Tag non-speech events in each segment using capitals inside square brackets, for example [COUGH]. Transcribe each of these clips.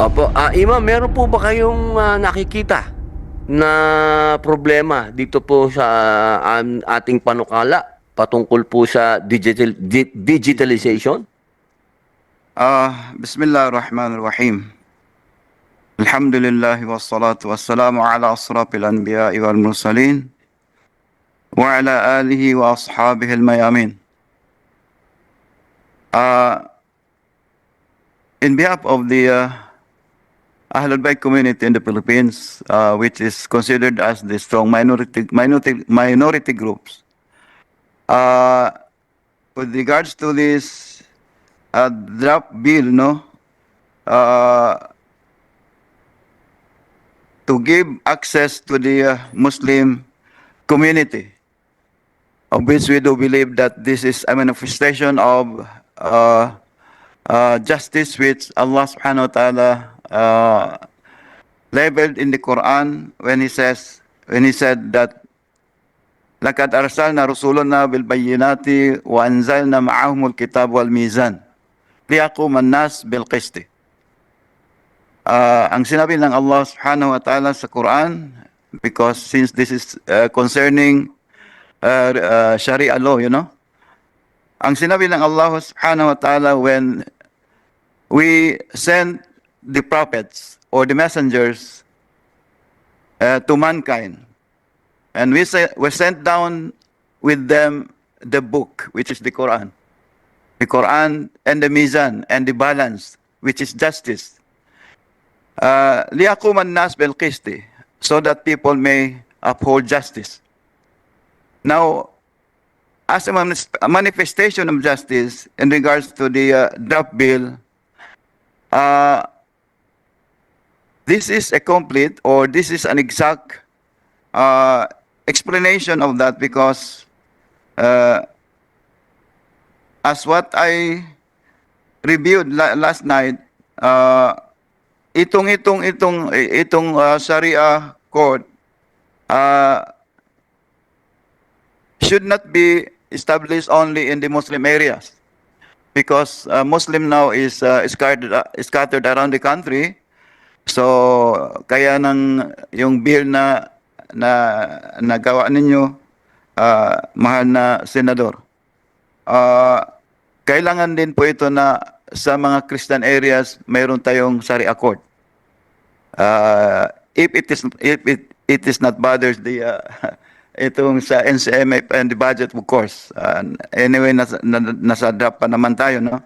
Opo. Uh, Ima, meron po ba kayong uh, nakikita na problema dito po sa uh, ating panukala patungkol po sa digital di, digitalization? Ah, uh, Bismillahirrahmanirrahim. Alhamdulillah wassalatu wassalamu ala asrafil anbiya wal mursalin wa ala alihi wa ashabihi al-mayamin. Uh, in behalf of the uh, Ahlul Bayt community in the Philippines, uh, which is considered as the strong minority, minority, minority groups, uh, with regards to this uh, draft bill, no, uh, to give access to the uh, Muslim community, of which we do believe that this is a manifestation of uh, uh, justice which Allah subhanahu wa ta'ala uh, labeled in the Quran when he says, when he said that لقد أرسلنا رسولنا بالبينات وأنزلنا معهم الكتاب والميزان ليقوم الناس بالقسط uh, ang sinabi ng Allah subhanahu wa ta'ala sa Quran because since this is uh, concerning uh, uh, Sharia law, you know, ang sinabi ng Allah subhanahu wa ta'ala when we send the prophets or the messengers uh, to mankind and we, say, we sent down with them the book which is the Quran the Quran and the Mizan and the balance which is justice uh, ليقوم الناس بالقسط so that people may uphold justice now as a manis- a manifestation of justice in regards to the uh, draft bill, uh, this is a complete or this is an exact uh, explanation of that because uh, as what I reviewed la- last night, uh, itong itong itong itong uh, Sharia court uh, should not be established only in the Muslim areas because uh, Muslim now is uh, scattered, uh, scattered around the country. So kaya nang yung bill na na nagawa ninyo uh, mahal na senador. Uh, kailangan din po ito na sa mga Christian areas mayroon tayong Sharia court. Uh, if it is if it it is not bothers the uh, [LAUGHS] itong sa NCMF and the budget of course. Uh, anyway nasa, na, nasa draft pa naman tayo no.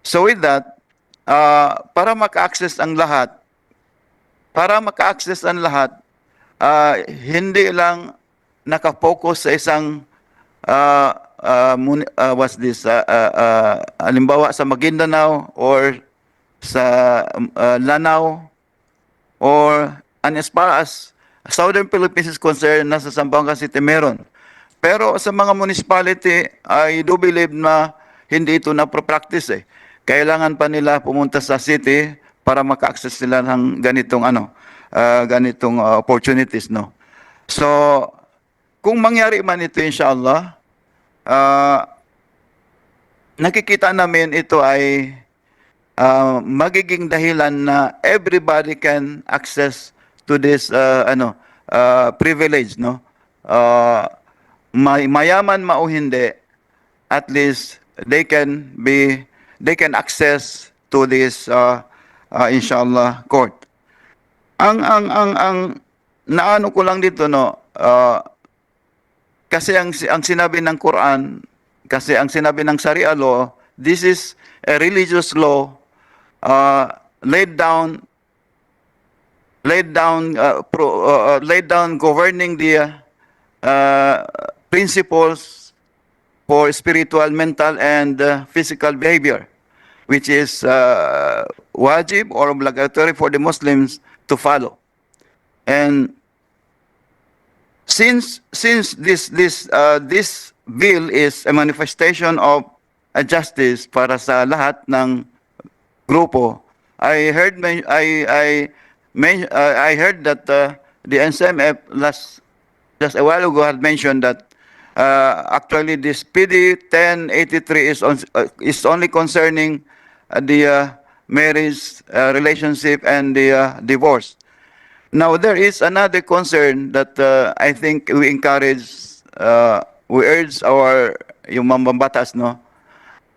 So with that uh, para maka-access ang lahat para maka-access ang lahat uh, hindi lang nakapokus sa isang uh, uh, uh, what's this uh, uh, uh, halimbawa sa Maguindanao or sa uh, Lanao or and as far as Southern Philippines is concerned, nasa Zamboanga City meron. Pero sa mga municipality, I do believe na hindi ito na practice eh. Kailangan pa nila pumunta sa city para maka-access sila ng ganitong ano, ah, ganitong ah, opportunities no. So, kung mangyari man ito inshallah, ah, nakikita namin ito ay uh, magiging dahilan na everybody can access to this uh, ano uh, privilege no uh, may, mayaman ma o hindi at least they can be they can access to this uh, uh, inshallah court. Ang ang ang ang naano ko lang dito no uh, kasi ang ang sinabi ng Quran kasi ang sinabi ng Sharia law this is a religious law uh, laid down laid down uh, pro, uh, uh, laid down governing the uh, principles for spiritual mental and uh, physical behavior which is uh, wajib or obligatory for the Muslims to follow. And since since this this uh, this bill is a manifestation of a justice para sa lahat ng grupo I heard I I uh, I heard that uh, the NCMF last just a while ago had mentioned that uh, actually this PD 1083 is on, uh, is only concerning the uh, marriage, uh, relationship, and the uh, divorce. Now, there is another concern that uh, I think we encourage, uh, we urge our yung mambabatas, no,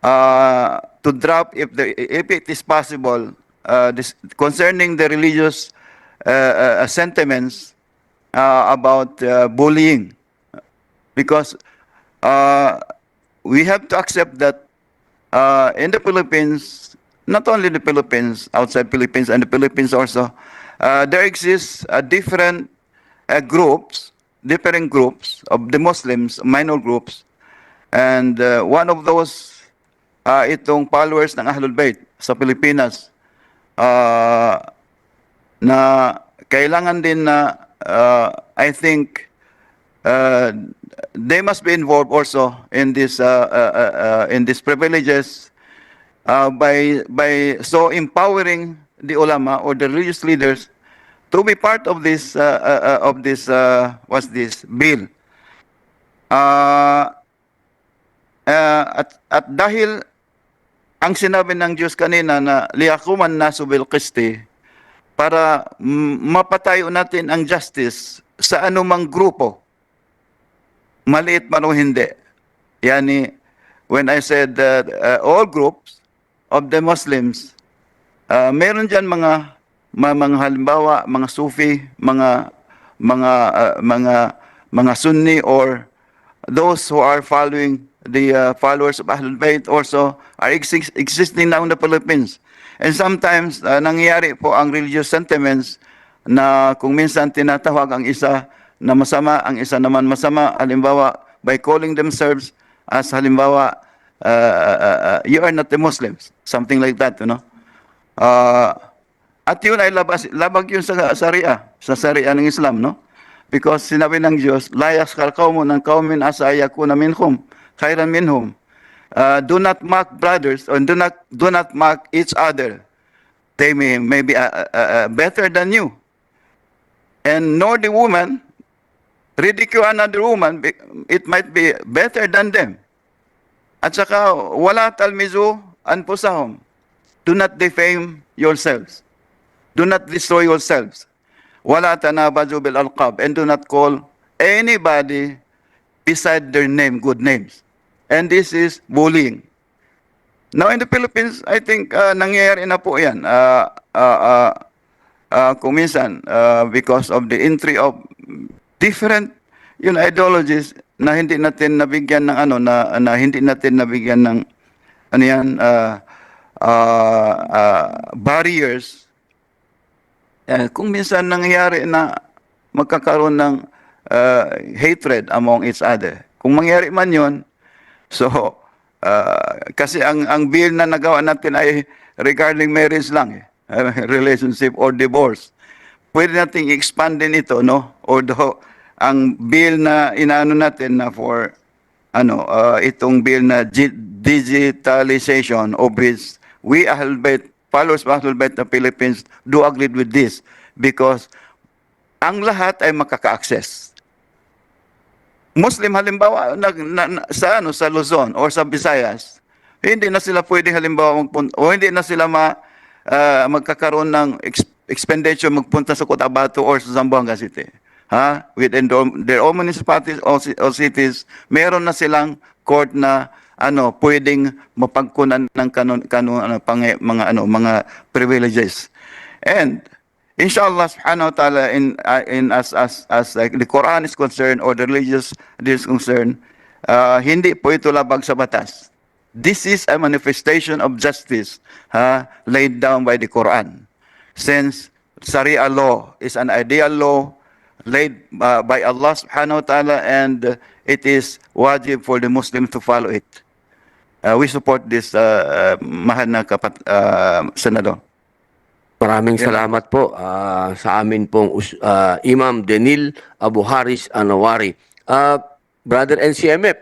uh, to drop if the if it is possible uh, this, concerning the religious uh, uh, sentiments uh, about uh, bullying because uh, we have to accept that uh, in the Philippines, not only the Philippines, outside Philippines and the Philippines also, uh, there exists uh, different uh, groups, different groups of the Muslims, minor groups, and uh, one of those, uh, itong followers ng Ahlul Bayt sa Pilipinas, uh, na kailangan din na, uh, I think, uh, they must be involved also in this uh, uh, uh, uh, in these privileges uh, by by so empowering the ulama or the religious leaders to be part of this uh, uh, uh, of this uh, what's this bill. Uh, uh, at at dahil ang sinabi ng Diyos kanina na liyakuman nasu bil qisti para mapatayo natin ang justice sa anumang grupo maliit man o hindi. Yani, when I said that uh, all groups of the Muslims, uh, meron dyan mga, mga, mga halimbawa, mga Sufi, mga, mga, uh, mga, mga Sunni or those who are following the uh, followers of Ahlul Bayt also are exis- existing now in the Philippines. And sometimes, uh, nangyayari po ang religious sentiments na kung minsan tinatawag ang isa na masama, ang isa naman masama, halimbawa, by calling themselves as halimbawa, uh, uh, uh, you are not the Muslims, something like that, you know. Uh, at yun ay labas, labag yun sa Sharia, sa Sharia ng Islam, no? Because sinabi ng Diyos, layas kal kaumun ng kaumin asa ayakuna minhum, khairan minhum. Uh, do not mock brothers, or do not, do not mock each other. They may, may be uh, uh, uh, better than you. And nor the woman, ridicule another woman, it might be better than them. At saka, wala talmizu anpusahum. Do not defame yourselves. Do not destroy yourselves. Wala tanabaju bil alqab. And do not call anybody beside their name good names. And this is bullying. Now in the Philippines, I think uh, nangyayari na po yan. Uh, uh, uh, uh, kung minsan, uh, because of the entry of different yun, ideologies na hindi natin nabigyan ng ano, na, na hindi natin nabigyan ng ano yan, uh, uh, uh, barriers. Eh, kung minsan nangyayari na magkakaroon ng uh, hatred among each other. Kung mangyari man yun, so, uh, kasi ang, ang bill na nagawa natin ay regarding marriage lang, eh, [LAUGHS] relationship or divorce. Pwede nating expand din ito, no? Although, ang bill na inaano natin na for, ano, uh, itong bill na gi- digitalization of which we Bayt, followers Bayt ng Philippines do agree with this because ang lahat ay makaka-access. Muslim halimbawa na, na, na- sa ano sa Luzon or sa Visayas, hindi na sila pwedeng halimbawa magpunta o hindi na sila ma ah, magkakaroon ng ex- expenditure magpunta sa Cotabato or sa Zamboanga City. Ha? Within their, own municipalities or cities, meron na silang court na ano pwedeng mapagkunan ng kanon kanon ano pang, mga ano mga privileges. And inshallah subhanahu wa ta'ala in uh, in as as as like the Quran is concerned or the religious is concerned, uh, hindi po ito labag sa batas. This is a manifestation of justice ha, laid down by the Quran. Since Sharia law is an ideal law laid uh, by Allah subhanahu wa ta'ala and uh, it is wajib for the Muslim to follow it. Uh, we support this uh, uh, mahal na kapat, uh, senador. Maraming salamat po ah, sa amin pong ah, Imam Denil Abu Haris Anawari. Ah, Brother NCMF,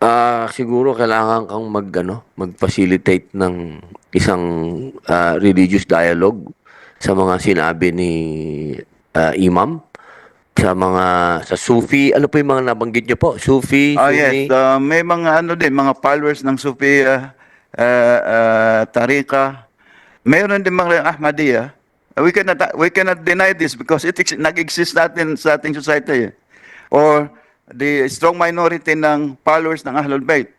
ah, siguro kailangan kang mag, ano, mag-facilitate ng isang ah, religious dialogue sa mga sinabi ni ah, Imam sa mga sa Sufi ano po yung mga nabanggit niyo po Sufi Sunni yes, uh, may mga ano din, mga followers ng Sufi uh, uh, uh, Tariqa. Mayroon din mga Ahmadiyya. We cannot, we cannot deny this because it ex- nag-exist natin sa ating society. eh. Or the strong minority ng followers ng Ahlul Bayt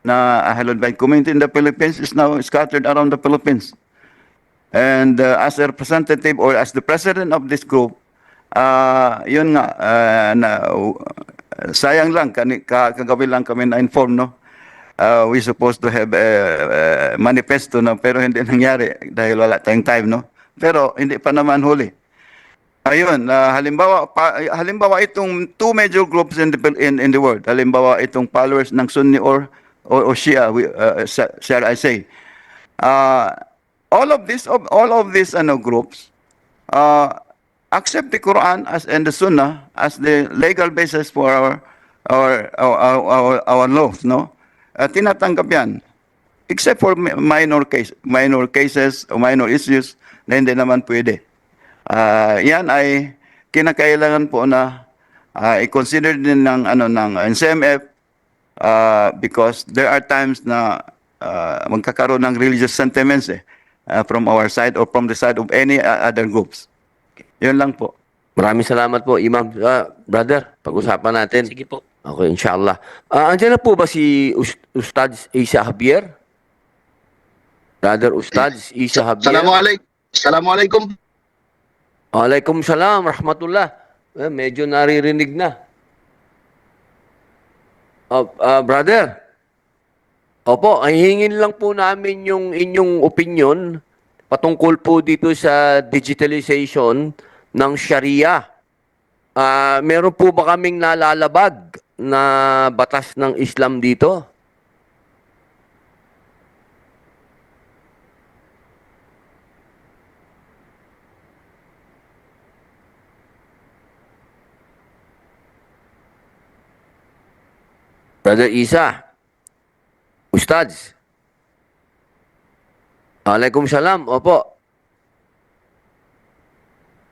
na Ahlul Bayt community in the Philippines is now scattered around the Philippines. And uh, as a representative or as the president of this group, uh, yun nga, uh, na, uh, sayang lang, kagabi lang kami na-inform, no? Uh, we supposed to have a, a manifesto, no? pero hindi nangyari dahil wala tayong time. No? Pero hindi pa naman huli. Ayun, uh, halimbawa pa, halimbawa itong two major groups in the in, in the world. Halimbawa itong followers ng Sunni or or, or Shia, we, uh, shall I say. Uh, all of this of all of these ano groups uh, accept the Quran as and the Sunnah as the legal basis for our our our our, our, laws, no? Uh, tinatanggap 'yan. Except for mi- minor case minor cases o minor issues na hindi naman pwede. Ah, 'yan ay kinakailangan po na ah, i-consider din ng ano ng NCMF ah, because there are times na ah, magkakaroon ng religious sentiments eh ah, from our side or from the side of any ah, other groups. 'Yun lang po. Maraming salamat po, Imam. Ah, brother, pag-usapan natin. Sige po. Okay, inshallah. Ah, andyan na po ba si Us- Ustad Isa Javier? Brother Ustad Isa Javier? Assalamualaikum. Assalamualaikum. Alaikum salam, rahmatullah. Eh, medyo naririnig na. Oh, ah, brother. Opo, ay hingin lang po namin yung inyong opinion patungkol po dito sa digitalization ng Sharia. Ah, meron po ba kaming nalalabag na batas ng Islam dito? Brother Isa, Ustads. Alaikum salam. Opo.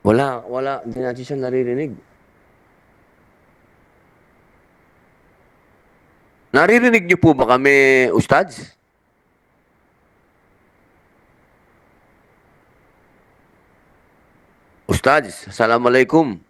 Wala, wala. Hindi natin siya naririnig. Naririnig niyo po ba kami, Ustads? Ustads, Assalamualaikum.